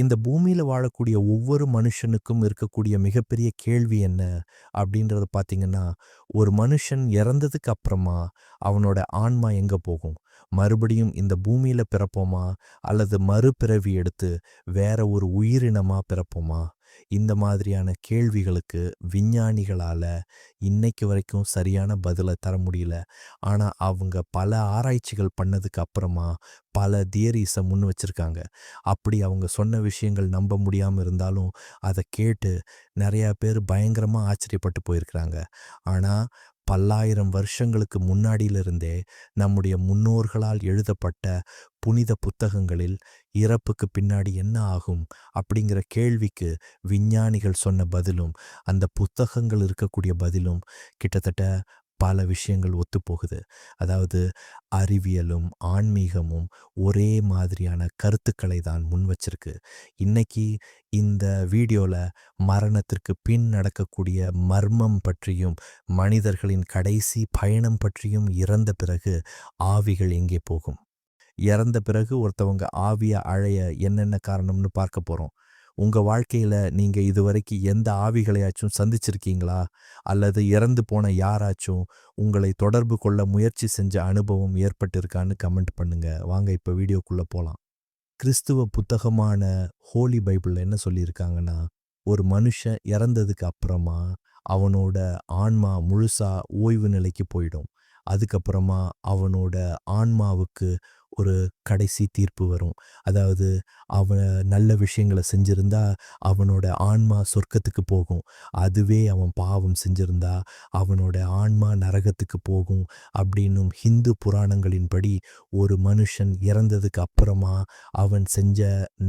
இந்த பூமியில வாழக்கூடிய ஒவ்வொரு மனுஷனுக்கும் இருக்கக்கூடிய மிகப்பெரிய கேள்வி என்ன அப்படின்றத பார்த்தீங்கன்னா, ஒரு மனுஷன் இறந்ததுக்கு அப்புறமா அவனோட ஆன்மா எங்க போகும்? மறுபடியும் இந்த பூமியில பிறப்போமா? அல்லது மறுபிறவி எடுத்து வேற ஒரு உயிரினமா பிறப்போமா? இந்த மாதிரியான கேள்விகளுக்கு விஞ்ஞானிகளால் இன்னைக்கு வரைக்கும் சரியான பதிலை தர முடியல. ஆனால் அவங்க பல ஆராய்ச்சிகள் பண்ணதுக்கு அப்புறமா பல தியரிஸை முன் வச்சிருக்காங்க. அப்படி அவங்க சொன்ன விஷயங்கள் நம்ப முடியாமல் இருந்தாலும், அதை கேட்டு நிறையா பேர் பயங்கரமாக ஆச்சரியப்பட்டு போயிருக்கிறாங்க. ஆனால் பல்லாயிரம் வருஷங்களுக்கு முன்னாடியிலிருந்தே நம்முடைய முன்னோர்களால் எழுதப்பட்ட புனித புத்தகங்களில் இறப்புக்கு பின்னாடி என்ன ஆகும் அப்படிங்கிற கேள்விக்கு விஞ்ஞானிகள் சொன்ன பதிலும், அந்த புத்தகங்கள் இருக்கக்கூடிய பதிலும் கிட்டத்தட்ட பல விஷயங்கள் ஒத்துப்போகுது. அதாவது அறிவியலும், ஆன்மீகமும் ஒரே மாதிரியான கருத்துக்களை தான் முன் வச்சிருக்கு. இன்னைக்கு இந்த வீடியோவில் மரணத்திற்கு பின் நடக்கக்கூடிய மர்மம் பற்றியும், மனிதர்களின் கடைசி பயணம் பற்றியும், இறந்த பிறகு ஆவிகள் எங்கே போகும்? இறந்த பிறகு ஒருத்தவங்க ஆவிய அழைய என்னென்ன காரணம்னு பார்க்க போகிறோம் உங்கள் வாழ்க்கையில் நீங்கள் இதுவரைக்கும் எந்த ஆவிகளையாச்சும் சந்திச்சிருக்கீங்களா? அல்லது இறந்து போன யாராச்சும் உங்களை தொடர்பு கொள்ள முயற்சி செஞ்ச அனுபவம் ஏற்பட்டிருக்கான்னு கமெண்ட் பண்ணுங்கள் வாங்க இப்போ வீடியோக்குள்ளே போகலாம் கிறிஸ்துவ புத்தகமான ஹோலி பைபிளில் என்ன சொல்லியிருக்காங்கன்னா, ஒரு மனுஷன் இறந்ததுக்கு அப்புறமா அவனோட ஆன்மா முழுசா ஓய்வு நிலைக்கு போயிடும். அதுக்கப்புறமா அவனோட ஆன்மாவுக்கு ஒரு கடைசி தீர்ப்பு வரும். அதாவது அவன் நல்ல விஷயங்கள செஞ்சிருந்தா அவனோட ஆன்மா சொர்க்கத்துக்கு போகும். அதுவே அவன் பாவம் செஞ்சிருந்தா அவனோட ஆன்மா நரகத்துக்கு போகும் அப்படின்னும் ஹிந்து புராணங்களின்படி ஒரு மனுஷன் இறந்ததுக்கு அப்புறமா அவன் செஞ்ச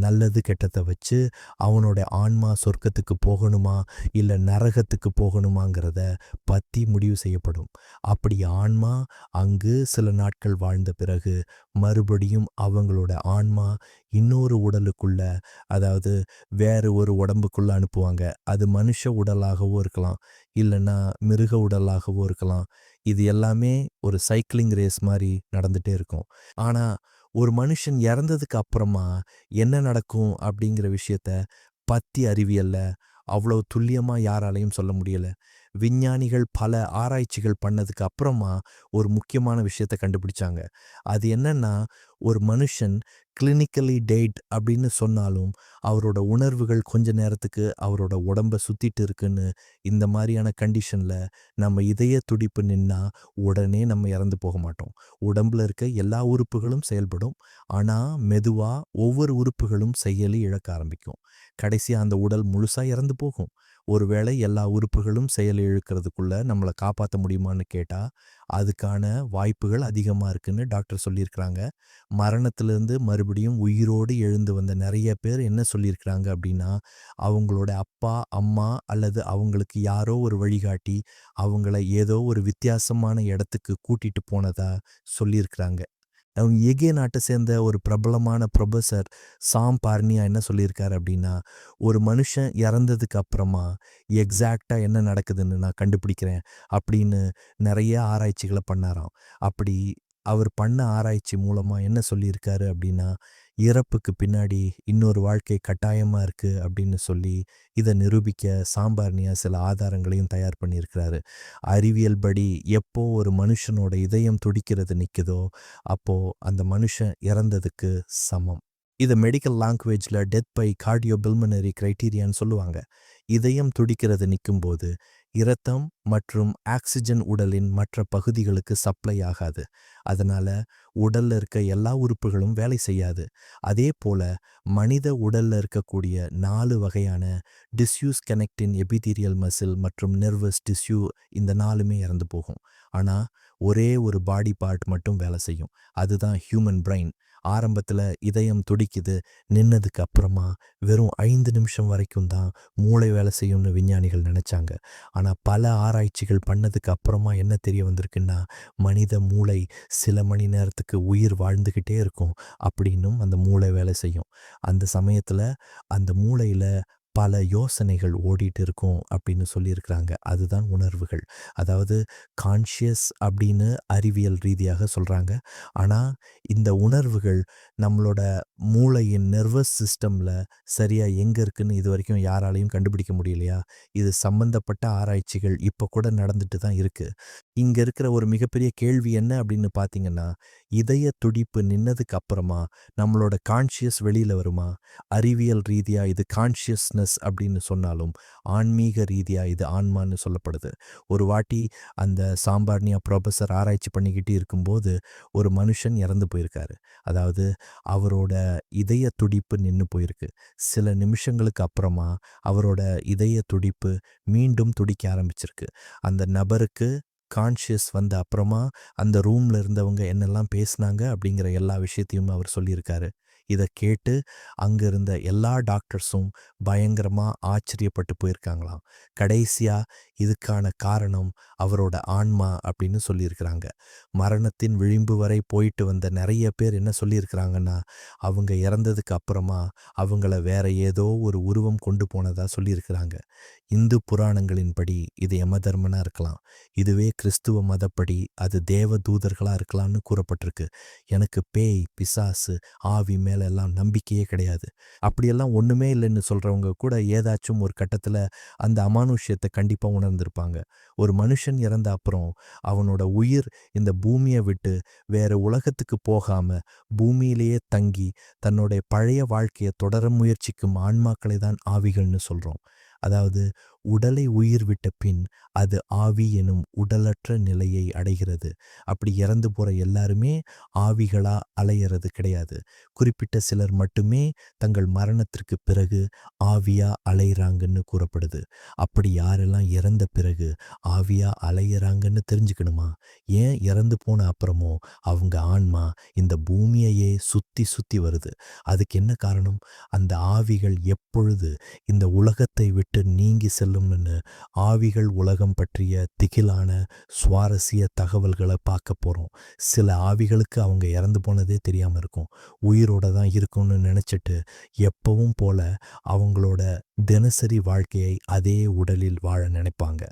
நல்லது கெட்டத்தை வச்சு அவனோட ஆன்மா சொர்க்கத்துக்கு போகணுமா இல்லை நரகத்துக்கு போகணுமாங்கிறத பற்றி முடிவு செய்யப்படும். அப்படி ஆன்மா அங்கு சில நாட்கள் வாழ்ந்த பிறகு மறுபடியும் அவங்களோட ஆன்மா இன்னொரு உடலுக்குள்ள அதாவது வேறு ஒரு உடம்புக்குள்ள அனுப்புவாங்க. அது மனுஷ உடலாகவோ இருக்கலாம். இல்லைன்னா மிருக உடலாகவோ இருக்கலாம். இது எல்லாமே ஒரு சைக்கிளிங் ரேஸ் மாதிரி நடந்துகிட்டே இருக்கும். ஆனால் ஒரு மனுஷன் இறந்ததுக்கு அப்புறமா என்ன நடக்கும் அப்படிங்கிற விஷயத்த பத்தி அறிவியல்ல அவ்வளோ துல்லியமாக யாராலையும் சொல்ல முடியல. விஞ்ஞானிகள் பல ஆராய்ச்சிகள் பண்ணதுக்கு அப்புறமா ஒரு முக்கியமான விஷயத்த கண்டுபிடிச்சாங்க. அது என்னன்னா, ஒரு மனுஷன் கிளினிக்கலி டேட் அப்படின்னு சொன்னாலும், அவரோட உணர்வுகள் கொஞ்ச நேரத்துக்கு அவரோட உடம்ப சுத்திட்டு இருக்குன்னு, இந்த மாதிரியான கண்டிஷனில் நம்ம இதய துடிப்பு நின்னா, உடனே நம்ம இறந்து போக மாட்டோம். உடம்புல இருக்க எல்லா உறுப்புகளும் செயல்படும். ஆனால் மெதுவாக ஒவ்வொரு உறுப்புகளும் செயலி இழக்க ஆரம்பிக்கும். கடைசியாக அந்த உடல் முழுசாக இறந்து போகும். ஒருவேளை எல்லா உறுப்புகளும் செயல் இழுக்கிறதுக்குள்ள நம்மளை காப்பாற்ற முடியுமான்னு கேட்டால் அதுக்கான வாய்ப்புகள் அதிகமாக இருக்குன்னு டாக்டர் சொல்லியிருக்கிறாங்க. மரணத்திலேருந்து மறுபடியும் உயிரோடு எழுந்து வந்த நிறைய பேர் என்ன சொல்லியிருக்கிறாங்க அப்படின்னா, அவங்களோட அப்பா, அம்மா அல்லது அவங்களுக்கு யாரோ ஒரு வழிகாட்டி, அவங்கள ஏதோ ஒரு வித்தியாசமான இடத்துக்கு கூட்டிகிட்டு போனதா சொல்லியிருக்கிறாங்க. அவங்க எகே நாட்டை சேர்ந்த ஒரு பிரபலமான ப்ரொஃபஸர் சாம் பார்னியா என்ன சொல்லியிருக்காரு அப்படின்னா, ஒரு மனுஷன் இறந்ததுக்கு அப்புறமா எக்ஸாக்டாக என்ன நடக்குதுன்னு நான் கண்டுபிடிக்கிறேன் அப்படின்னு நிறைய ஆராய்ச்சிகளை பண்ணாராம். அப்படி அவர் பண்ண ஆராய்ச்சி மூலமாக என்ன சொல்லியிருக்காரு அப்படின்னா, இறப்புக்கு பின்னாடி இன்னொரு வாழ்க்கை கட்டாயமாக இருக்குது அப்படின்னு சொல்லி, இதை நிரூபிக்க சாம்பார்னியா சில ஆதாரங்களையும் தயார் பண்ணியிருக்கிறாரு. அறிவியல் படி எப்போ ஒரு மனுஷனோட இதயம் துடிக்கிறது நிற்குதோ அப்போது அந்த மனுஷன் இறந்ததுக்கு சமம். இதை மெடிக்கல் லாங்குவேஜில் டெத் பை கார்டியோபில்மனரி க்ரைட்டீரியான்னு சொல்லுவாங்க. இதயம் துடிக்கிறது நிற்கும்போது இரத்தம் மற்றும் ஆக்ஸிஜன் உடலின் மற்ற பகுதிகளுக்கு சப்ளை ஆகாது. அதனால் உடலில் இருக்க எல்லா உறுப்புகளும் வேலை செய்யாது. அதே போல் மனித உடலில் இருக்கக்கூடிய நாலு வகையான டிஸ்யூஸ் கனெக்டின் எபிதீரியல் மசில் மற்றும் நெர்வஸ் டிஸ்யூ இந்த நாலுமே இறந்து போகும். ஆனால் ஒரே ஒரு பாடி பார்ட் மட்டும் வேலை செய்யும். அதுதான் ஹியூமன் பிரெயின். ஆரம்பத்தில் இதயம் துடிக்குது. நின்னதுக்கு அப்புறமா வெறும் ஐந்து நிமிஷம் வரைக்கும் தான் மூளை வேலை செய்யும்னு விஞ்ஞானிகள் நினச்சாங்க ஆனால் பல ஆராய்ச்சிகள் பண்ணதுக்கு அப்புறமா என்ன தெரிய வந்திருக்குன்னா, மனித மூளை சில மணி நேரத்துக்கு உயிர் வாழ்ந்துக்கிட்டே இருக்கும் அப்படின்னும் அந்த மூளை வேலை செய்யும். அந்த சமயத்தில் அந்த மூளையில் பல யோசனைகள் ஓடிட்டு இருக்கும் அப்படின்னு சொல்லியிருக்கிறாங்க. அதுதான் உணர்வுகள். அதாவது கான்ஷியஸ் அப்படின்னு அறிவியல் ரீதியாக சொல்கிறாங்க ஆனால் இந்த உணர்வுகள் நம்மளோட மூளையின் நர்வஸ் சிஸ்டமில் சரியாக எங்கே இருக்குன்னு இது வரைக்கும் யாராலையும் கண்டுபிடிக்க முடியலையா? இது சம்பந்தப்பட்ட ஆராய்ச்சிகள் இப்போ கூட நடந்துட்டு தான் இருக்குது இங்கே இருக்கிற ஒரு மிகப்பெரிய கேள்வி என்ன அப்படின்னு பார்த்தீங்கன்னா இதய துடிப்பு நின்னதுக்கு அப்புறமா நம்மளோட கான்ஷியஸ் வெளியில் வருமா? அறிவியல் ரீதியாக இது கான்ஷியஸ்னஸ் அப்படின்னு சொன்னாலும் ஆன்மீக ரீதியாக இது ஆன்மான்னு சொல்லப்படுது. ஒரு வாட்டி அந்த சாம்பார்னியா ப்ரொஃபஸர் ஆராய்ச்சி பண்ணிக்கிட்டு இருக்கும்போது ஒரு மனுஷன் இறந்து போயிருக்காரு. அதாவது அவரோட இதய துடிப்பு நின்று போயிருக்கு. சில நிமிஷங்களுக்கு அப்புறமா அவரோட இதய துடிப்பு மீண்டும் துடிக்க ஆரம்பிச்சிருக்கு. அந்த நபருக்கு கான்ஷியஸ் வந்த அப்புறமா அந்த ரூமில் இருந்தவங்க என்னெல்லாம் பேசினாங்க அப்படிங்கிற எல்லா விஷயத்தையும் அவர் சொல்லியிருக்காரு. இதை கேட்டு அங்கே இருந்த எல்லா டாக்டர்ஸும் பயங்கரமாக ஆச்சரியப்பட்டு போயிருக்காங்களாம். கடைசியாக இதுக்கான காரணம் அவரோட ஆன்மா அப்படின்னு சொல்லியிருக்கிறாங்க. மரணத்தின் விளிம்பு வரை போயிட்டு வந்த நிறைய பேர் என்ன சொல்லியிருக்கிறாங்கன்னா அவங்க இறந்ததுக்கு அப்புறமா அவங்கள வேற ஏதோ ஒரு உருவம் கொண்டு போனதாக சொல்லியிருக்கிறாங்க. இந்து புராணங்களின்படி இது யமதர்மனா இருக்கலாம். இதுவே கிறிஸ்துவ மதப்படி அது தேவ தூதர்களாக இருக்கலாம்னு கூறப்பட்டிருக்கு. எனக்கு பேய் பிசாசு ஆவி மேல எல்லாம் நம்பிக்கையே கிடையாது. அப்படியெல்லாம் ஒன்றுமே இல்லைன்னு சொல்கிறவங்க கூட ஏதாச்சும் ஒரு கட்டத்தில் அந்த அமானுஷ்யத்தை கண்டிப்பாக உணர்ந்திருப்பாங்க. ஒரு மனுஷன் இறந்த அப்புறம் அவனோட உயிர் இந்த பூமியை விட்டு வேற உலகத்துக்கு போகாம பூமியிலேயே தங்கி தன்னுடைய பழைய வாழ்க்கையை தொடர முயற்சிக்கும் ஆன்மாக்களை தான் ஆவிகள்னு சொல்கிறோம் அதாவது உடலை உயிர் விட்ட பின் அது ஆவி எனும் உடலற்ற நிலையை அடைகிறது. அப்படி இறந்து போகிற எல்லாருமே ஆவிகளா அலையிறது கிடையாது. குறிப்பிட்ட சிலர் மட்டுமே தங்கள் மரணத்திற்கு பிறகு ஆவியா அலையிறாங்கன்னு கூறப்படுது. அப்படி யாரெல்லாம் இறந்த பிறகு ஆவியா அலையிறாங்கன்னு தெரிஞ்சுக்கணுமா? ஏன் இறந்து போன அப்புறமோ அவங்க ஆன்மா இந்த பூமியையே சுத்தி சுத்தி வருது. அதுக்கு என்ன காரணம்? அந்த ஆவிகள் எப்பொழுது இந்த உலகத்தை விட்டு நீங்கி செல்லும்னு ஆவிகள் உலகம் பற்றிய திகிலான சுவாரஸ்ய தகவல்களை பார்க்க போகிறோம் சில ஆவிகளுக்கு அவங்க இறந்து போனதே தெரியாமல் இருக்கும். உயிரோட தான் இருக்கும்னு நினச்சிட்டு எப்பவும் போல அவங்களோட தினசரி வாழ்க்கையை அதே உடலில் வாழ நினைப்பாங்க.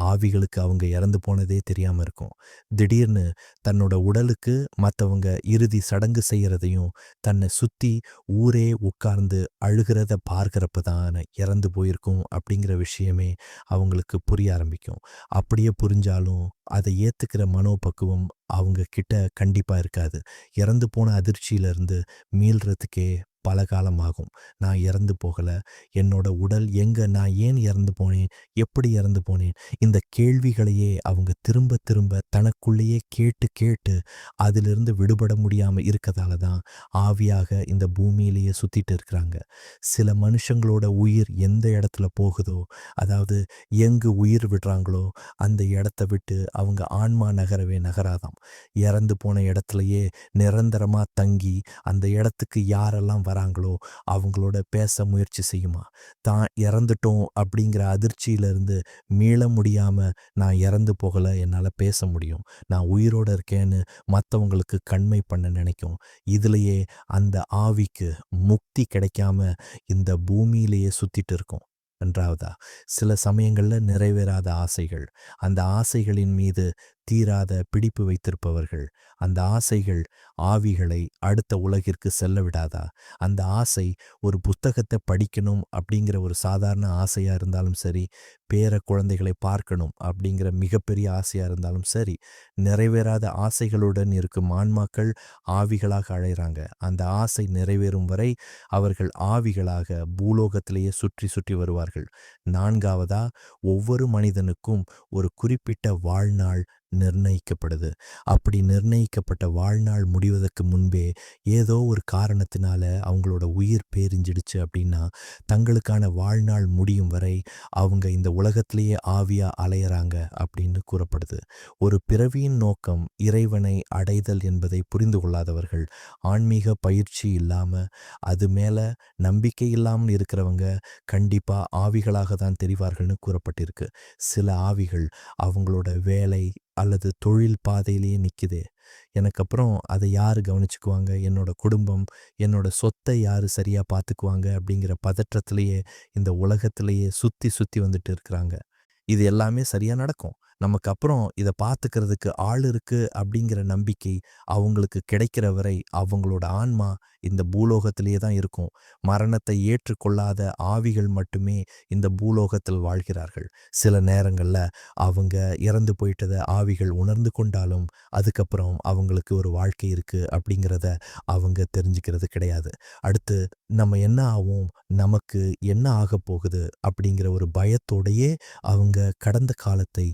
ஆவிகளுக்கு அவங்க இறந்து போனதே தெரியாமல் இருக்கும். திடீர்னு தன்னோட உடலுக்கு மற்றவங்க இறுதி சடங்கு செய்கிறதையும் தன்னை சுற்றி ஊரே உட்கார்ந்து அழுகிறத பார்க்குறப்ப தான் இறந்து போயிருக்கும் அப்படிங்கிற விஷயமே அவங்களுக்கு புரிய ஆரம்பிக்கும். அப்படியே புரிஞ்சாலும் அதை ஏற்றுக்கிற மனோபக்குவம் அவங்க கிட்ட கண்டிப்பாக இருக்காது. இறந்து போன அதிர்ச்சியிலேருந்து மீள்றதுக்கே பல காலமாகும் நான் இறந்து போகலை. என்னோட உடல் எங்கே? நான் ஏன் இறந்து போனேன்? எப்படி இறந்து போனேன்? இந்த கேள்விகளையே அவங்க திரும்ப திரும்ப தனக்குள்ளேயே கேட்டு கேட்டு அதிலிருந்து விடுபட முடியாமல் இருக்கதால தான் ஆவியாக இந்த பூமியிலேயே சுற்றிட்டு இருக்கிறாங்க. சில மனுஷங்களோட உயிர் எந்த இடத்துல போகுதோ அதாவது எங்கு உயிர் விடுறாங்களோ அந்த இடத்த விட்டு அவங்க ஆன்மா நகரவே நகராதாம். இறந்து போன இடத்துலையே நிரந்தரமாக தங்கி அந்த இடத்துக்கு யாரெல்லாம் வராங்களோ அவங்களோட பேச முயற்சி செய்யுமா? தான் இறந்துட்டோம் அப்படிங்கிற அதிர்ச்சியிலிருந்து மீள முடியாமல் நான் இறந்து போகலை என்னால் பேச முடியும். நான் உயிரோடு இருக்கேன்னு மற்றவங்களுக்கு கண்மை பண்ண நினைக்கும். இதுலேயே அந்த ஆவிக்கு முக்தி கிடைக்காம இந்த பூமியிலேயே சுற்றிட்டு இருக்கும். நன்றாவதா சில சமயங்களில் நிறைவேறாத ஆசைகள். அந்த ஆசைகளின் மீது தீராத பிடிப்பு வைத்திருப்பவர்கள் அந்த ஆசைகள் ஆவிகளை அடுத்த உலகிற்கு செல்ல விடாதா? அந்த ஆசை ஒரு புத்தகத்தை படிக்கணும் அப்படிங்கிற ஒரு சாதாரண ஆசையாக இருந்தாலும் சரி பேர குழந்தைகளை பார்க்கணும் அப்படிங்கிற மிகப்பெரிய ஆசையாக இருந்தாலும் சரி நிறைவேறாத ஆசைகளுடன் இருக்கும் ஆன்மாக்கள் ஆவிகளாக அழைகிறாங்க அந்த ஆசை நிறைவேறும் வரை அவர்கள் ஆவிகளாக பூலோகத்திலேயே சுற்றி சுற்றி வருவார்கள். நான்காவதா ஒவ்வொரு மனிதனுக்கும் ஒரு குறிப்பிட்ட வாழ்நாள் நிர்ணயிக்கப்படுது. அப்படி நிர்ணயிக்கப்பட்ட வாழ்நாள் முடிவதற்கு முன்பே ஏதோ ஒரு காரணத்தினால அவங்களோட உயிர் பேரிஞ்சிடுச்சு அப்படின்னா தங்களுக்கான வாழ்நாள் முடியும் வரை அவங்க இந்த உலகத்திலேயே ஆவியா அலையிறாங்க அப்படின்னு கூறப்படுது. ஒரு பிறவியின் நோக்கம் இறைவனை அடைதல் என்பதை புரிந்து கொள்ளாதவர்கள் ஆன்மீக பயிற்சி இல்லாம அது மேல நம்பிக்கை இல்லாமல் இருக்கிறவங்க கண்டிப்பா ஆவிகளாக தான் தெரிவார்கள்னு கூறப்பட்டிருக்கு. சில ஆவிகள் அவங்களோட வேலை அல்லது தொழில் பாதையிலேயே நிற்குது எனக்கு அப்புறம் அதை யார் கவனிச்சுக்குவாங்க? என்னோட குடும்பம் என்னோட சொத்தை யார் சரியாக பார்த்துக்குவாங்க அப்படிங்கிற பதற்றத்திலேயே இந்த உலகத்திலேயே சுற்றி சுற்றி வந்துட்டு இருக்கிறாங்க. இது எல்லாமே சரியாக நடக்கும். நமக்கு அப்புறம் இதை பார்த்துக்கிறதுக்கு ஆள் இருக்குது அப்படிங்கிற நம்பிக்கை அவங்களுக்கு கிடைக்கிற வரை அவங்களோட ஆன்மா இந்த பூலோகத்திலேயே தான் இருக்கும். மரணத்தை ஏற்றுக்கொள்ளாத ஆவிகள் மட்டுமே இந்த பூலோகத்தில் வாழ்கிறார்கள். சில நேரங்களில் அவங்க இறந்து போயிட்டதை ஆவிகள் உணர்ந்து கொண்டாலும் அதுக்கப்புறம் அவங்களுக்கு ஒரு வாழ்க்கை இருக்குது அப்படிங்கிறத அவங்க தெரிஞ்சுக்கிறது கிடையாது. அடுத்து நம்ம என்ன ஆகும் நமக்கு என்ன ஆக போகுது? அப்படிங்கிற ஒரு பயத்தோடையே அவங்க கடந்த காலத்தை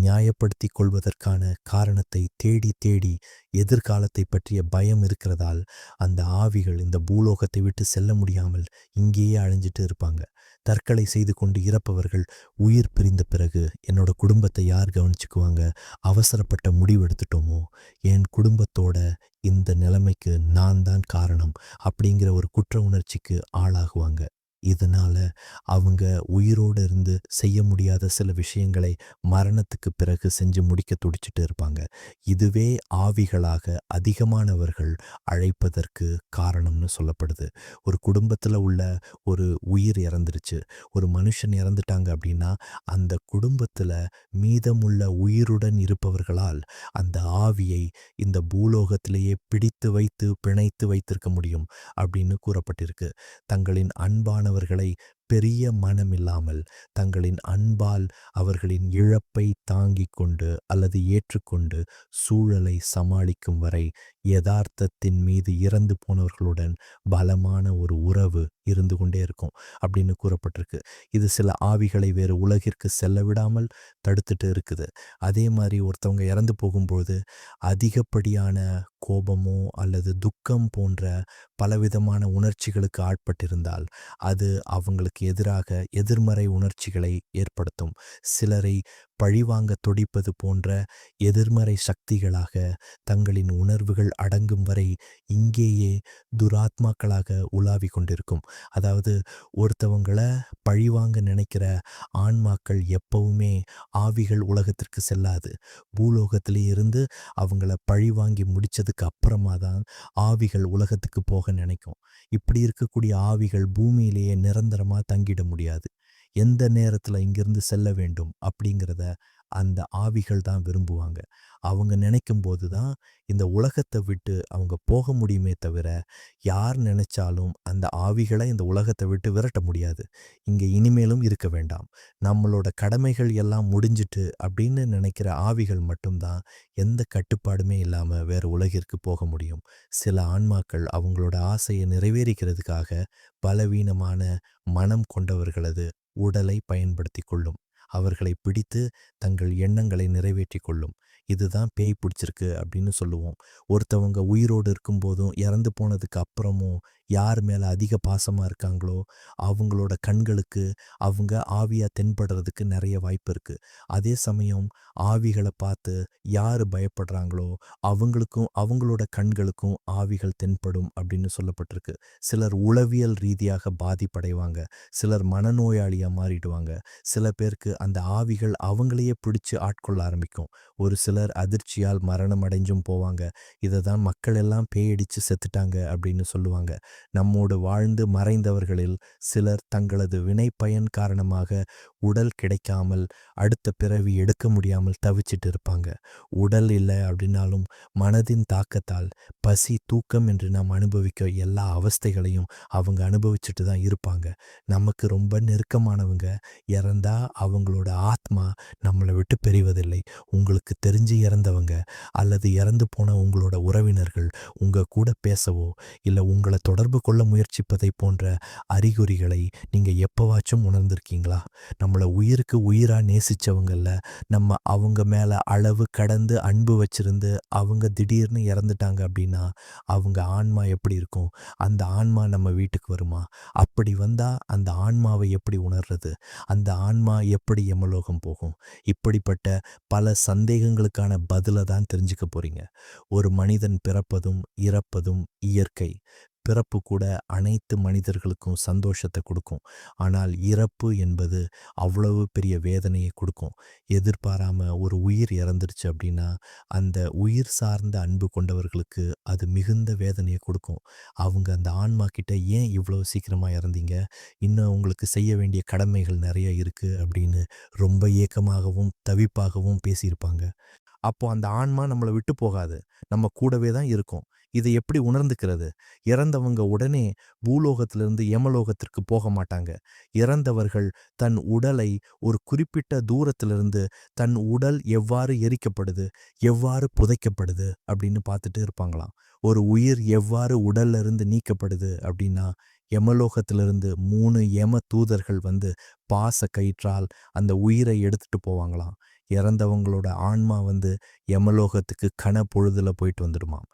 நியாயப்படுத்தி கொள்வதற்கான காரணத்தை தேடி தேடி எதிர்காலத்தை பற்றிய பயம் இருக்கிறதால் அந்த ஆவிகள் இந்த பூலோகத்தை விட்டு செல்ல முடியாமல் இங்கேயே அழிஞ்சிட்டு இருப்பாங்க. தற்கொலை செய்து கொண்டு இறப்பவர்கள் உயிர் பிரிந்த பிறகு என்னோட குடும்பத்தை யார் கவனிச்சுக்குவாங்க? அவசரப்பட்ட முடிவு எடுத்துட்டோமோ? என் குடும்பத்தோட இந்த நிலைமைக்கு நான் தான் காரணம் அப்படிங்கிற ஒரு குற்ற உணர்ச்சிக்கு ஆளாகுவாங்க. இதனால் அவங்க உயிரோடு இருந்து செய்ய முடியாத சில விஷயங்களை மரணத்துக்கு பிறகு செஞ்சு முடிக்க துடிச்சிட்டு இருப்பாங்க. இதுவே ஆவிகளாக அதிகமானவர்கள் அழைப்பதற்கு காரணம்னு சொல்லப்படுது. ஒரு குடும்பத்தில் உள்ள ஒரு உயிர் இறந்துருச்சு ஒரு மனுஷன் இறந்துட்டாங்க அப்படின்னா அந்த குடும்பத்தில் மீதமுள்ள உயிருடன் இருப்பவர்களால் அந்த ஆவியை இந்த பூலோகத்திலேயே பிடித்து வைத்து பிணைத்து வைத்திருக்க முடியும் அப்படின்னு கூறப்பட்டிருக்கு. தங்களின் அன்பான அன்பானவர்களை பெரிய மனமில்லாமல் தங்களின் அன்பால் அவர்களின் இழப்பை தாங்கிக் கொண்டு அல்லது ஏற்றுக்கொண்டு சூழலை சமாளிக்கும் வரை யதார்த்தத்தின் மீது இறந்து போனவர்களுடன் பலமான ஒரு உறவு இருந்து கொண்டே இருக்கும் அப்படின்னு கூறப்பட்டிருக்கு. இது சில ஆவிகளை வேறு உலகிற்கு செல்ல விடாமல் தடுத்துட்டு இருக்குது. அதே மாதிரி ஒருத்தவங்க இறந்து போகும்போது அதிகப்படியான கோபமோ அல்லது துக்கம் போன்ற பலவிதமான உணர்ச்சிகளுக்கு ஆட்பட்டிருந்தால் அது அவங்களுக்கு எதிராக எதிர்மறை உணர்ச்சிகளை ஏற்படுத்தும். சிலரை பழிவாங்க துடிப்பது போன்ற எதிர்மறை சக்திகளாக தங்களின் உணர்வுகள் அடங்கும் வரை இங்கேயே துராத்மாக்களாக உலாவி கொண்டிருக்கும். அதாவது ஒருத்தவங்களை பழிவாங்க நினைக்கிற ஆன்மாக்கள் எப்பவுமே ஆவிகள் உலகத்திற்கு செல்லாது. பூலோகத்திலே இருந்து அவங்கள பழிவாங்கி முடிச்சதுக்கு அப்புறமா தான் ஆவிகள் உலகத்துக்கு போக நினைக்கும். இப்படி இருக்கக்கூடிய ஆவிகள் பூமியிலேயே நிரந்தரமாக தங்கிட முடியாது. எந்த நேரத்தில் இங்கிருந்து செல்ல வேண்டும் அப்படிங்கிறத அந்த ஆவிகள் தான் விரும்புவாங்க. அவங்க நினைக்கும் போது தான் இந்த உலகத்தை விட்டு அவங்க போக முடியுமே தவிர யார் நினைச்சாலும் அந்த ஆவிகளை இந்த உலகத்தை விட்டு விரட்ட முடியாது. இங்கே இனிமேலும் இருக்க வேண்டாம். நம்மளோட கடமைகள் எல்லாம் முடிஞ்சிட்டு அப்படின்னு நினைக்கிற ஆவிகள் மட்டும்தான் எந்த கட்டுப்பாடுமே இல்லாமல் வேறு உலகிற்கு போக முடியும். சில ஆன்மாக்கள் அவங்களோட ஆசையை நிறைவேறிக்கிறதுக்காக பலவீனமான மனம் கொண்டவர்களது உடலை பயன்படுத்தி கொள்ளும். அவர்களை பிடித்து தங்கள் எண்ணங்களை நிறைவேற்றி கொள்ளும். இதுதான் பேய் பிடிச்சிருக்கு அப்படின்னு சொல்லுவோம். ஒருத்தவங்க உயிரோடு இருக்கும்போதும் இறந்து போனதுக்கு அப்புறமும் யார் மேலே அதிக பாசமாக இருக்காங்களோ அவங்களோட கண்களுக்கு அவங்க ஆவியாக தென்படுறதுக்கு நிறைய வாய்ப்பு இருக்குது அதே சமயம் ஆவிகளை பார்த்து யார் பயப்படுறாங்களோ அவங்களுக்கும் அவங்களோட கண்களுக்கும் ஆவிகள் தென்படும் அப்படின்னு சொல்லப்பட்டிருக்கு. சிலர் உளவியல் ரீதியாக பாதிப்படைவாங்க. சிலர் மனநோயாளியாக மாறிடுவாங்க. சில பேருக்கு அந்த ஆவிகள் அவங்களையே பிடிச்சு ஆட்கொள்ள ஆரம்பிக்கும். ஒரு சிலர் அதிர்ச்சியால் மரணம் அடைஞ்சும் போவாங்க. இதை தான் மக்கள் எல்லாம் பேயடிச்சு செத்துட்டாங்க அப்படின்னு சொல்லுவாங்க. நம்மோடு வாழ்ந்து மறைந்தவர்களில் சிலர் தங்களது வினை பயன் காரணமாக உடல் கிடைக்காமல் அடுத்த பிறவி எடுக்க முடியாமல் தவிச்சிட்டு இருப்பாங்க. உடல் இல்லை அப்படின்னாலும் மனதின் தாக்கத்தால் பசி தூக்கம் என்று நாம் அனுபவிக்க எல்லா அவஸ்தைகளையும் அவங்க அனுபவிச்சுட்டு தான் இருப்பாங்க. நமக்கு ரொம்ப நெருக்கமானவங்க. இறந்தா அவங்களோட ஆத்மா நம்மளை விட்டு பிரிவதில்லை. உங்களுக்கு தெரிஞ்சு இறந்தவங்க அல்லது இறந்து போன உங்களோட உறவினர்கள் உங்க கூட பேசவோ இல்லை உங்களை தொடர்பு கொள்ள முயற்சிப்பதை போன்ற அறிகுறிகளை நீங்கள் எப்போவாச்சும் உணர்ந்திருக்கீங்களா? நம்மளை உயிருக்கு உயிராக நேசித்தவங்களில் நம்ம அவங்க மேலே அளவு கடந்து அன்பு வச்சிருந்து அவங்க திடீர்னு இறந்துட்டாங்க அப்படின்னா அவங்க ஆன்மா எப்படி இருக்கும்? அந்த ஆன்மா நம்ம வீட்டுக்கு வருமா? அப்படி வந்தால் அந்த ஆன்மாவை எப்படி உணர்றது? அந்த ஆன்மா எப்படி எமலோகம் போகும்? இப்படிப்பட்ட பல சந்தேகங்களுக்கான பதிலை தான் தெரிஞ்சுக்க போகிறீங்க ஒரு மனிதன் பிறப்பதும் இறப்பதும் இயற்கை. பிறப்பு கூட அனைத்து மனிதர்களுக்கும் சந்தோஷத்தை கொடுக்கும். ஆனால் இறப்பு என்பது அவ்வளவு பெரிய வேதனையை கொடுக்கும். எதிர்பாராம ஒரு உயிர் இறந்துருச்சு அப்படின்னா அந்த உயிர் சார்ந்த அன்பு கொண்டவர்களுக்கு அது மிகுந்த வேதனையை கொடுக்கும். அவங்க அந்த ஆன்மா கிட்ட ஏன் இவ்வளோ சீக்கிரமாக இறந்தீங்க? இன்னும் உங்களுக்கு செய்ய வேண்டிய கடமைகள் நிறைய இருக்குது அப்படின்னு ரொம்ப ஏக்கமாகவும் தவிப்பாகவும் பேசியிருப்பாங்க. அப்போ அந்த ஆன்மா நம்மளை விட்டு போகாது. நம்ம கூடவே தான் இருக்கும். இதை எப்படி உணர்ந்துக்கிறது? இறந்தவங்க உடனே பூலோகத்திலிருந்து யமலோகத்திற்கு போக மாட்டாங்க. இறந்தவர்கள் தன் உடலை ஒரு குறிப்பிட்ட தூரத்திலிருந்து தன் உடல் எவ்வாறு எரிக்கப்படுது எவ்வாறு புதைக்கப்படுது அப்படின்னு பார்த்துட்டு இருப்பாங்களாம். ஒரு உயிர் எவ்வாறு உடல்ல இருந்து நீக்கப்படுது அப்படின்னா யமலோகத்திலிருந்து மூணு யம தூதர்கள் வந்து பாச கயிற்றால் அந்த உயிரை எடுத்துட்டு போவாங்களாம். இறந்தவங்களோட ஆன்மா வந்து யமலோகத்துக்கு கன பொழுதுல போயிட்டு வந்துடுமாம்.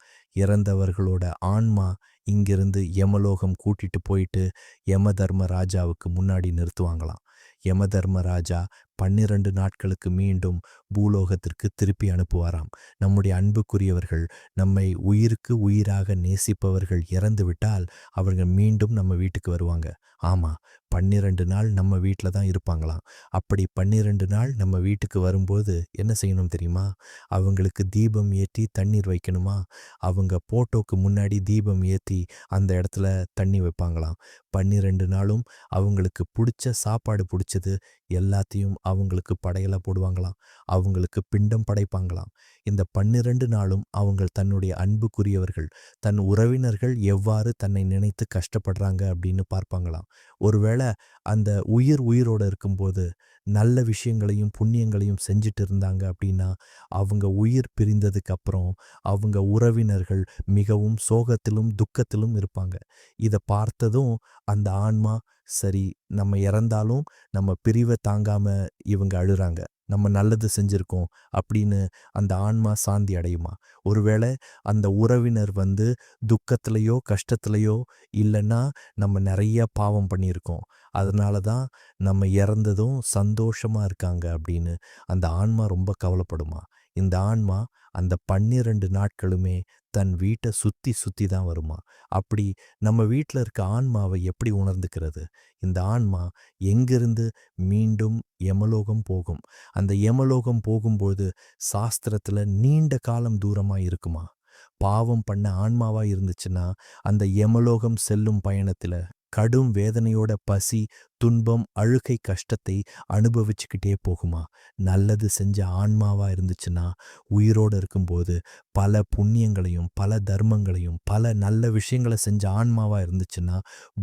இறந்தவர்களோட ஆன்மா இங்கிருந்து யமலோகம் கூட்டிட்டு போயிட்டு யம தர்ம ராஜாவுக்கு முன்னாடி நிறுத்துவாங்களாம். யம தர்ம ராஜா பன்னிரண்டு நாட்களுக்கு மீண்டும் பூலோகத்திற்கு திருப்பி அனுப்புவாராம். நம்முடைய அன்புக்குரியவர்கள் நம்மை உயிருக்கு உயிராக நேசிப்பவர்கள் இறந்து விட்டால் அவர்கள் மீண்டும் நம்ம வீட்டுக்கு வருவாங்க. ஆமாம் பன்னிரண்டு நாள் நம்ம வீட்டில் தான் இருப்பாங்களாம். அப்படி பன்னிரண்டு நாள் நம்ம வீட்டுக்கு வரும்போது என்ன செய்யணும் தெரியுமா? அவங்களுக்கு தீபம் ஏற்றி தண்ணீர் வைக்கணுமா? அவங்க போட்டோக்கு முன்னாடி தீபம் ஏற்றி அந்த இடத்துல தண்ணி வைப்பாங்களாம். பன்னிரண்டு நாளும் அவங்களுக்கு பிடிச்ச சாப்பாடு பிடிச்சது எல்லாத்தையும் அவங்களுக்கு படையலாக போடுவாங்களாம். அவங்களுக்கு பிண்டம் படைப்பாங்களாம். இந்த பன்னிரண்டு நாளும் அவங்கள் தன்னுடைய அன்புக்குரியவர்கள் தன் உறவினர்கள் எவ்வாறு தன்னை நினைத்து கஷ்டப்படுறாங்க அப்படின்னு பார்ப்பாங்களாம். ஒருவேளை அந்த உயிர் உயிரோட இருக்கும்போது நல்ல விஷயங்களையும் புண்ணியங்களையும் செஞ்சுட்டு இருந்தாங்க அப்படின்னா அவங்க உயிர் பிரிந்ததுக்கு அப்புறம் அவங்க உறவினர்கள் மிகவும் சோகத்திலும் துக்கத்திலும் இருப்பாங்க. இதை பார்த்ததும் அந்த ஆன்மா சரி நம்ம இறந்தாலும் நம்ம பிரிவை தாங்காம இவங்க அழுறாங்க. நம்ம நல்லது செஞ்சுருக்கோம் அப்படின்னு அந்த ஆன்மா சாந்தி அடையுமா? ஒருவேளை அந்த உறவினர் வந்து துக்கத்திலையோ கஷ்டத்துலையோ இல்லைன்னா நம்ம நிறைய பாவம் பண்ணியிருக்கோம். அதனால தான் நம்ம இறந்ததும் சந்தோஷமாக இருக்காங்க அப்படின்னு அந்த ஆன்மா ரொம்ப கவலைப்படுமா? இந்த ஆன்மா அந்த பன்னிரண்டு நாட்களுமே தன் வீட்டை சுத்தி சுற்றி தான் வருமா? அப்படி நம்ம வீட்டில் இருக்க ஆன்மாவை எப்படி உணர்ந்துக்கிறது? இந்த ஆன்மா எங்கிருந்து மீண்டும் யமலோகம் போகும்? அந்த யமலோகம் போகும்போது சாஸ்திரத்துல நீண்ட காலம் தூரமா இருக்குமா? பாவம் பண்ண ஆன்மாவா இருந்துச்சுன்னா அந்த யமலோகம் செல்லும் பயணத்துல கடும் வேதனையோட பசி துன்பம் அழுகை கஷ்டத்தை அனுபவிச்சுக்கிட்டே போகுமா? நல்லது செஞ்ச ஆன்மாவாக இருந்துச்சுன்னா உயிரோடு இருக்கும்போது பல புண்ணியங்களையும் பல தர்மங்களையும் பல நல்ல விஷயங்களை செஞ்ச ஆன்மாவாக இருந்துச்சுன்னா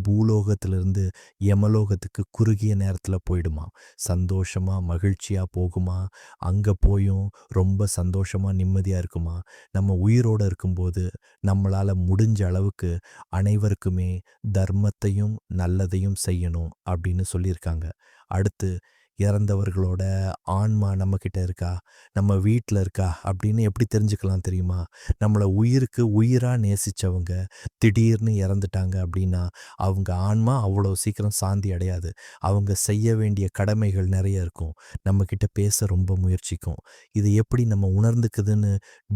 பூலோகத்திலிருந்து யமலோகத்துக்கு குறுகிய நேரத்தில் போயிடுமா? சந்தோஷமாக மகிழ்ச்சியாக போகுமா? அங்கே போயும் ரொம்ப சந்தோஷமாக நிம்மதியாக இருக்குமா? நம்ம உயிரோடு இருக்கும்போது நம்மளால் முடிஞ்ச அளவுக்கு அனைவருக்குமே தர்மத்தையும் நல்லதையும் செய்யணும் அப்படி அப்படின்னு சொல்லியிருக்காங்க. அடுத்து இறந்தவர்களோட ஆன்மா நம்மக்கிட்ட இருக்கா? நம்ம வீட்டில் இருக்கா? அப்படின்னு எப்படி தெரிஞ்சுக்கலாம் தெரியுமா? நம்மளை உயிருக்கு உயிராக நேசித்தவங்க திடீர்னு இறந்துட்டாங்க அப்படின்னா அவங்க ஆன்மா அவ்வளோ சீக்கிரம் சாந்தி அடையாது. அவங்க செய்ய வேண்டிய கடமைகள் நிறைய இருக்கும். நம்மக்கிட்ட பேச ரொம்ப முயற்சிக்கும். இது எப்படி நம்ம உணர்ந்துக்குதுன்னு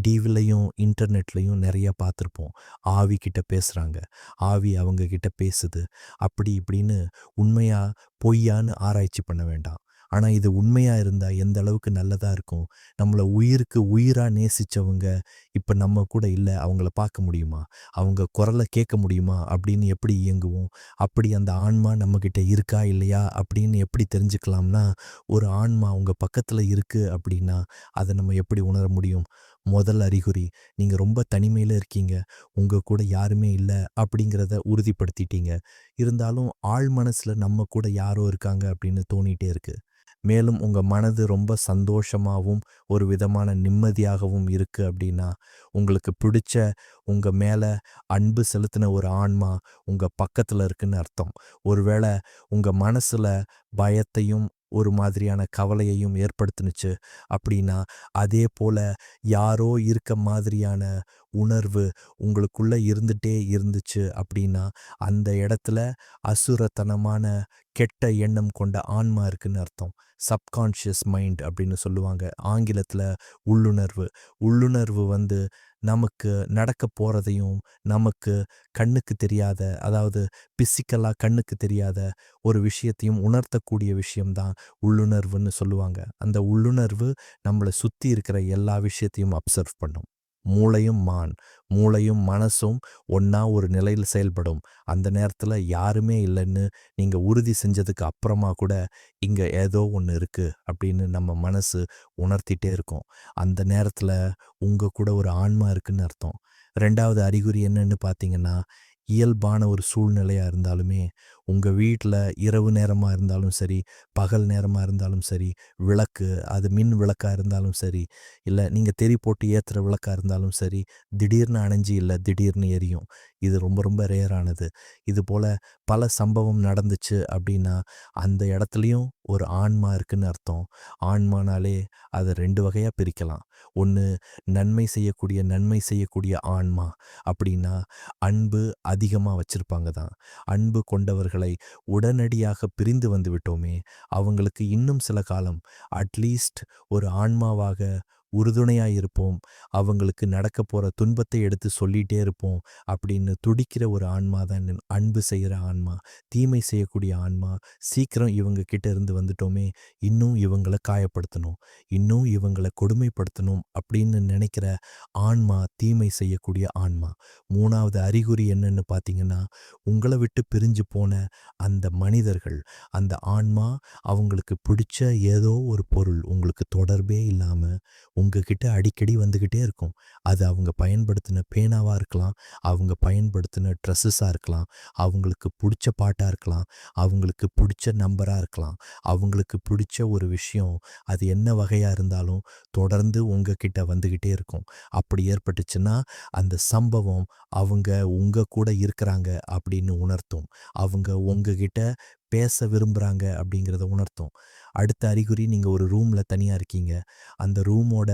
டிவிலையும் இன்டர்நெட்லையும் நிறைய பார்த்துருப்போம். ஆவி கிட்ட பேசுகிறாங்க ஆவி அவங்க கிட்ட பேசுது. அப்படி இப்படின்னு உண்மையாக பொய்யான்னு ஆராய்ச்சி பண்ண வேண்டாம். ஆனால் இது உண்மையாக இருந்தால் எந்த அளவுக்கு நல்லதாக இருக்கும்? நம்மளை உயிருக்கு உயிராக நேசித்தவங்க இப்போ நம்ம கூட இல்லை அவங்கள பார்க்க முடியுமா? அவங்க குரலை கேட்க முடியுமா? அப்படின்னு எப்படி இயங்குவோம்? அப்படி அந்த ஆன்மா நம்மக்கிட்ட இருக்கா இல்லையா? அப்படின்னு எப்படி தெரிஞ்சுக்கலாம்னா ஒரு ஆன்மா அவங்க பக்கத்தில் இருக்குது அப்படின்னா அதை நம்ம எப்படி உணர முடியும்? முதல் அறிகுறி நீங்கள் ரொம்ப தனிமையில் இருக்கீங்க உங்கள் கூட யாருமே இல்லை அப்படிங்கிறத உறுதிப்படுத்திட்டீங்க. இருந்தாலும் ஆழ் மனசில் நம்ம கூட யாரோ இருக்காங்க அப்படின்னு தோணிகிட்டே இருக்குது மேலும் உங்கள் மனது ரொம்ப சந்தோஷமாகவும் ஒரு விதமான நிம்மதியாகவும் இருக்குது அப்படின்னா உங்களுக்கு பிடிச்ச உங்கள் மேலே அன்பு செலுத்தின ஒரு ஆன்மா உங்கள் பக்கத்தில் இருக்குன்னு அர்த்தம். ஒருவேளை உங்கள் மனசில் பயத்தையும் ஒரு மாதிரியான கவலையையும் ஏற்படுத்துனுச்சு அப்படின்னா அதே போல் யாரோ இருக்க மாதிரியான உணர்வு உங்களுக்குள்ளே இருந்துட்டே இருந்துச்சு அப்படின்னா அந்த இடத்துல அசுரத்தனமான கெட்ட எண்ணம் கொண்ட ஆன்மா இருக்குன்னு அர்த்தம். சப்கான்ஷியஸ் மைண்ட் அப்படின்னு சொல்லுவாங்க ஆங்கிலத்தில் உள்ளுணர்வு. உள்ளுணர்வு வந்து நமக்கு நடக்க போகிறதையும் நமக்கு கண்ணுக்கு தெரியாத அதாவது பிசிக்கலாக கண்ணுக்கு தெரியாத ஒரு விஷயத்தையும் உணர்த்தக்கூடிய விஷயம்தான் உள்ளுணர்வுன்னு சொல்லுவாங்க. அந்த உள்ளுணர்வு நம்மளை சுற்றி இருக்கிற எல்லா விஷயத்தையும் அப்சர்வ் பண்ணும். மூளையும் மான். மூளையும் மனசும் ஒன்றா ஒரு நிலையில் செயல்படும். அந்த நேரத்தில் யாருமே இல்லைன்னு நீங்கள் உறுதி செஞ்சதுக்கு அப்புறமா கூட இங்கே ஏதோ ஒன்று இருக்குது அப்படின்னு நம்ம மனசு உணர்த்திட்டே இருக்கும். அந்த நேரத்தில் உங்கள் கூட ஒரு ஆன்மா இருக்குன்னு அர்த்தம். ரெண்டாவது அறிகுறி என்னன்னு பார்த்தீங்கன்னா இயல்பான ஒரு சூழ்நிலையாக இருந்தாலுமே உங்கள் வீட்டில் இரவு நேரமாக இருந்தாலும் சரி பகல் நேரமாக இருந்தாலும் சரி விளக்கு அது மின் விளக்காக இருந்தாலும் சரி இல்லை நீங்கள் தெரி போட்டு ஏற்றுற விளக்காக இருந்தாலும் சரி திடீர்னு அணைஞ்சி இல்லை திடீர்னு எரியும். இது ரொம்ப ரொம்ப ரேரானது இது போல் பல சம்பவம் நடந்துச்சு அப்படின்னா அந்த இடத்துலையும் ஒரு ஆன்மா இருக்குன்னு அர்த்தம். ஆன்மானாலே அதை ரெண்டு வகையாக பிரிக்கலாம். ஒன்று நன்மை செய்யக்கூடிய நன்மை செய்யக்கூடிய ஆன்மா அப்படின்னா அன்பு அதிகமாக வச்சுருப்பாங்க தான். அன்பு கொண்டவர்கள் உடனடியாக பிரிந்து வந்துவிட்டோமே அவங்களுக்கு இன்னும் சில காலம் அட்லீஸ்ட் ஒரு ஆன்மாவாக உறுதுணையாக இருப்போம் அவங்களுக்கு நடக்க போகிற துன்பத்தை எடுத்து சொல்லிகிட்டே இருப்போம். அப்படின்னு துடிக்கிற ஒரு ஆன்மா தான் அன்பு செய்கிற ஆன்மா தீமை செய்யக்கூடிய ஆன்மா. சீக்கிரம் இவங்க கிட்ட இருந்து வந்துட்டோமே இன்னும் இவங்களை காயப்படுத்தணும் இன்னும் இவங்களை கொடுமைப்படுத்தணும் அப்படின்னு நினைக்கிற ஆன்மா தீமை செய்யக்கூடிய ஆன்மா. மூணாவது அறிகுறி என்னன்னு பார்த்தீங்கன்னா உங்களை விட்டு பிரிஞ்சு போன அந்த மனிதர்கள் அந்த ஆன்மா அவங்களுக்கு பிடிச்ச ஏதோ ஒரு பொருள் உங்களுக்கு தொடர்பே இல்லாமல் உங்ககிட்ட அடிக்கடி வந்துக்கிட்டே இருக்கும். அது அவங்க பயன்படுத்தின பேனாவாக இருக்கலாம் அவங்க பயன்படுத்தின ட்ரெஸ்ஸஸாக இருக்கலாம் அவங்களுக்கு பிடிச்ச பாட்டாக இருக்கலாம் அவங்களுக்கு பிடிச்ச நம்பராக இருக்கலாம் அவங்களுக்கு பிடிச்ச ஒரு விஷயம் அது என்ன வகையாக இருந்தாலும் தொடர்ந்து உங்ககிட்ட வந்துக்கிட்டே இருக்கும். அப்படி ஏற்பட்டுச்சுன்னா அந்த சம்பவம் அவங்க உங்கள் கூட இருக்கிறாங்க அப்படின்னு உணர்த்தும். அவங்க உங்ககிட்ட பேச விரும்புகிறாங்க அப்படிங்கிறத உணர்த்தும். அடுத்த அறிகுறி நீங்கள் ஒரு ரூமில் தனியாக இருக்கீங்க. அந்த ரூமோட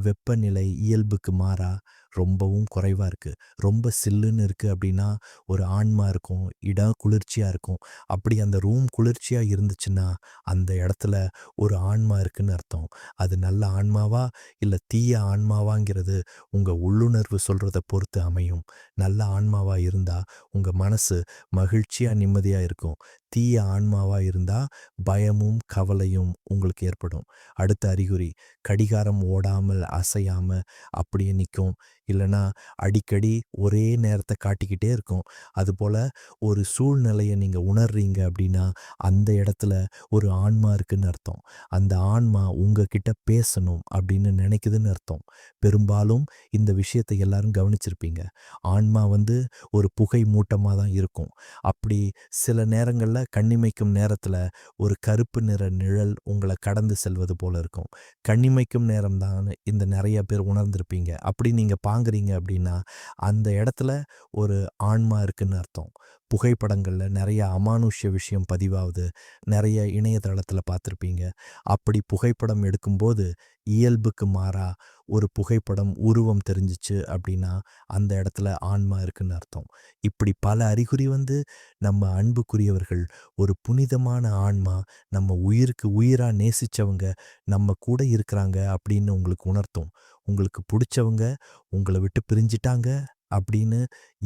வெப்பநிலை இயல்புக்கு மாறா ரொம்பவும் குறைவாக இருக்குது ரொம்ப சில்லுன்னு இருக்குது அப்படின்னா ஒரு ஆன்மா இருக்கும் இடம் குளிர்ச்சியாக இருக்கும். அப்படி அந்த ரூம் குளிர்ச்சியாக இருந்துச்சுன்னா அந்த இடத்துல ஒரு ஆன்மா இருக்குன்னு அர்த்தம். அது நல்ல ஆன்மாவா இல்லை தீய ஆன்மாவாங்கிறது உங்கள் உள்ளுணர்வு சொல்கிறத பொறுத்து அமையும். நல்ல ஆன்மாவாக இருந்தால் உங்கள் மனசு மகிழ்ச்சியாக நிம்மதியாக இருக்கும். தீய ஆன்மாவாக இருந்தால் பயமும் கவலை கவலையும் உங்களுக்கு ஏற்படும். அடுத்த அறிகுறி கடிகாரம் ஓடாமல் அசையாமல் அப்படியே நிற்கும் இல்லைன்னா அடிக்கடி ஒரே நேரத்தை காட்டிக்கிட்டே இருக்கும். அதுபோல் ஒரு சூழ்நிலையை நீங்கள் உணர்றீங்க அப்படின்னா அந்த இடத்துல ஒரு ஆன்மா இருக்குதுன்னு அர்த்தம். அந்த ஆன்மா உங்ககிட்ட பேசணும் அப்படின்னு நினைக்குதுன்னு அர்த்தம். பெரும்பாலும் இந்த விஷயத்தை எல்லாரும் கவனிச்சிருப்பீங்க. ஆன்மா வந்து ஒரு புகை மூட்டமாக தான் இருக்கும். அப்படி சில நேரங்களில் கண்ணிமைக்கும் நேரத்தில் ஒரு கருப்பு நிற நிழல் உங்களை கடந்து செல்வது போல இருக்கும். கண்ணிமைக்கும் நேரம் தான் இந்த நிறைய பேர் உணர்ந்திருப்பீங்க. அப்படி நீங்கள் வாங்குறீங்க அப்படின்னா அந்த இடத்துல ஒரு ஆன்மா இருக்குன்னு அர்த்தம். புகைப்படங்களில் நிறைய அமானுஷ்ய விஷயம் பதிவாகுது நிறைய இணையதளத்தில் பார்த்துருப்பீங்க அப்படி புகைப்படம் எடுக்கும்போது இயல்புக்கு மாறாக ஒரு புகைப்படம் உருவம் தெரிஞ்சிச்சு அப்படின்னா அந்த இடத்துல ஆன்மா இருக்குன்னு அர்த்தம். இப்படி பல அறிகுறி வந்து நம்ம அன்புக்குரியவர்கள் ஒரு புனிதமான ஆன்மா நம்ம உயிருக்கு உயிராக நேசித்தவங்க நம்ம கூட இருக்கிறாங்க அப்படின்னு உங்களுக்கு உணர்த்தும். உங்களுக்கு பிடிச்சவங்க உங்களை விட்டு பிரிஞ்சிட்டாங்க அப்படின்னு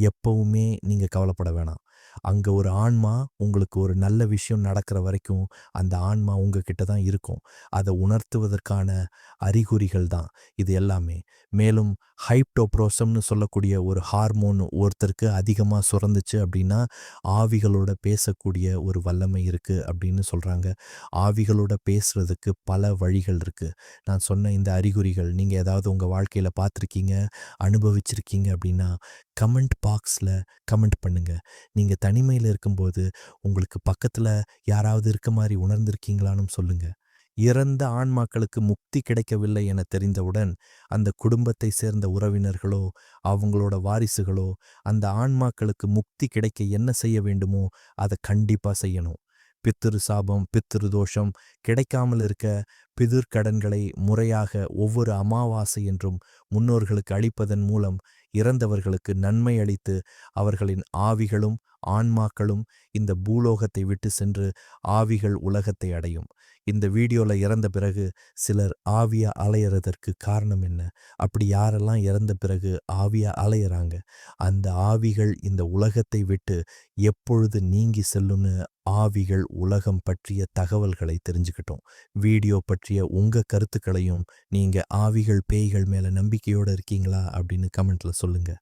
எப்பவுமே நீங்கள் கவலைப்பட வேணாம். அங்கே ஒரு ஆன்மா உங்களுக்கு ஒரு நல்ல விஷயம் நடக்கிற வரைக்கும் அந்த ஆன்மா உங்ககிட்ட தான் இருக்கும். அதை உணர்த்துவதற்கான அறிகுறிகள் தான் இது எல்லாமே. மேலும் ஹைப்டோப்ரோசம்னு சொல்லக்கூடிய ஒரு ஹார்மோன் ஒருத்தருக்கு அதிகமாக சுரந்துச்சு அப்படின்னா ஆவிகளோட பேசக்கூடிய ஒரு வல்லமை இருக்குது அப்படின்னு சொல்கிறாங்க ஆவிகளோட பேசுகிறதுக்கு பல வழிகள் இருக்குது நான் சொன்ன இந்த அறிகுறிகள் நீங்கள் ஏதாவது உங்கள் வாழ்க்கையில் பார்த்துருக்கீங்க அனுபவிச்சிருக்கீங்க அப்படின்னா கமெண்ட் பாக்ஸில் கமெண்ட் பண்ணுங்கள் நீங்கள் தனிமையில் இருக்கும்போது உங்களுக்கு பக்கத்தில் யாராவது இருக்க மாதிரி உணர்ந்திருக்கீங்களான்னு சொல்லுங்கள் இறந்த ஆன்மாக்களுக்கு முக்தி கிடைக்கவில்லை என தெரிந்தவுடன் அந்த குடும்பத்தை சேர்ந்த உறவினர்களோ அவங்களோட வாரிசுகளோ அந்த ஆன்மாக்களுக்கு முக்தி கிடைக்க என்ன செய்ய வேண்டுமோ அதை கண்டிப்பாக செய்யணும். பித்திரு சாபம் பித்திரு தோஷம் கிடைக்காமல் இருக்க பிதிர் கடன்களை முறையாக ஒவ்வொரு அமாவாசை என்றும் முன்னோர்களுக்கு அளிப்பதன் மூலம் இறந்தவர்களுக்கு நன்மை அளித்து அவர்களின் ஆவிகளும் ஆன்மாக்களும் இந்த பூலோகத்தை விட்டு சென்று ஆவிகள் உலகத்தை அடையும். இந்த வீடியோவில் இறந்த பிறகு சிலர் ஆவியா அலையறதற்கு காரணம் என்ன? அப்படி யாரெல்லாம் இறந்த பிறகு ஆவியா அலையிறாங்க? அந்த ஆவிகள் இந்த உலகத்தை விட்டு எப்பொழுது நீங்கி செல்லும்னு ஆவிகள் உலகம் பற்றிய தகவல்களை தெரிஞ்சுக்கிட்டோம். வீடியோ பற்றிய உங்கள் கருத்துக்களையும் நீங்கள் ஆவிகள் பேய்கள் மேலே நம்பிக்கையோடு இருக்கீங்களா? அப்படின்னு கமெண்ட்டில் சொல்லுங்கள்